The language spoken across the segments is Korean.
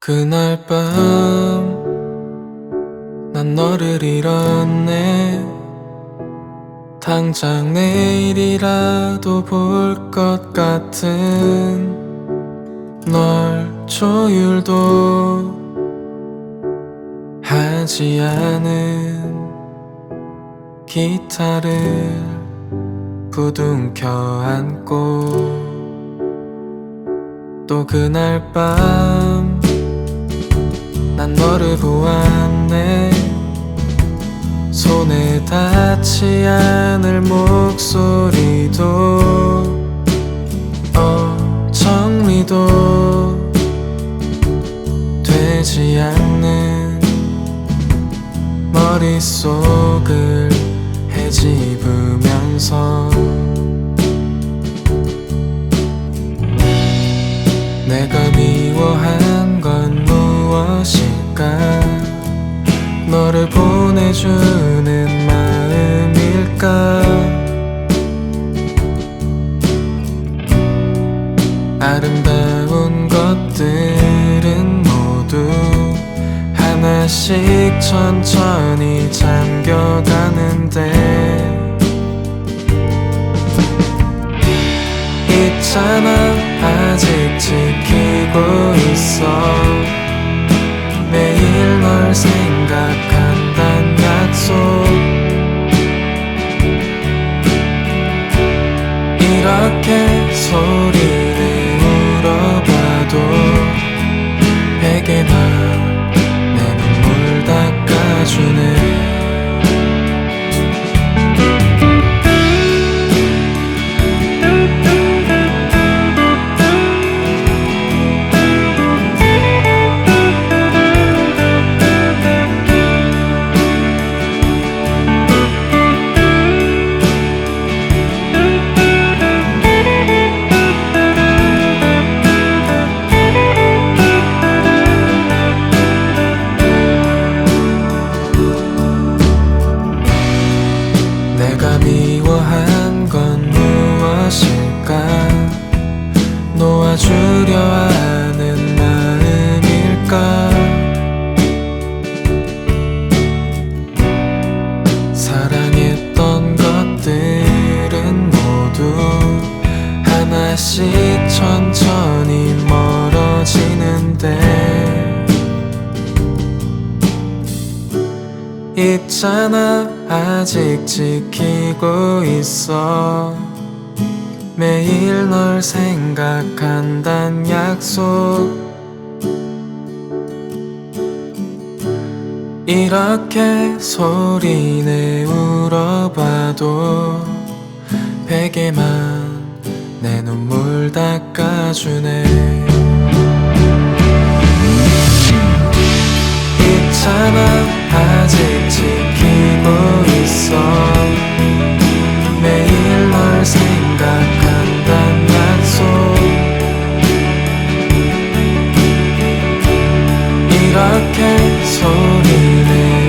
그날 밤 난 너를 잃었네. 당장 내일이라도 볼 것 같은 널 조율도 하지 않은 기타를 부둥켜 안고 또 그날 밤 난 너를 보았네. 손에 닿지 않을 목소리도. 어 정리도 되지 않는 머릿속을 헤집으면서. 내가 미워한 보내주는 마음일까? 아름다운 것들은 모두 하나씩 천천히 잠겨가는데 있잖아 아직 지키고 있어 하나씩 천천히 멀어지는데 있잖아 아직 지키고 있어. 매일 널 생각한단 약속. 이렇게 소리내 울어봐도 베개만 내 눈물 닦아주네. 있잖아 아직 지키고 있어. 매일 널 생각한단 약속. 이렇게 소리내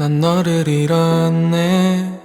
난 너를 잃었네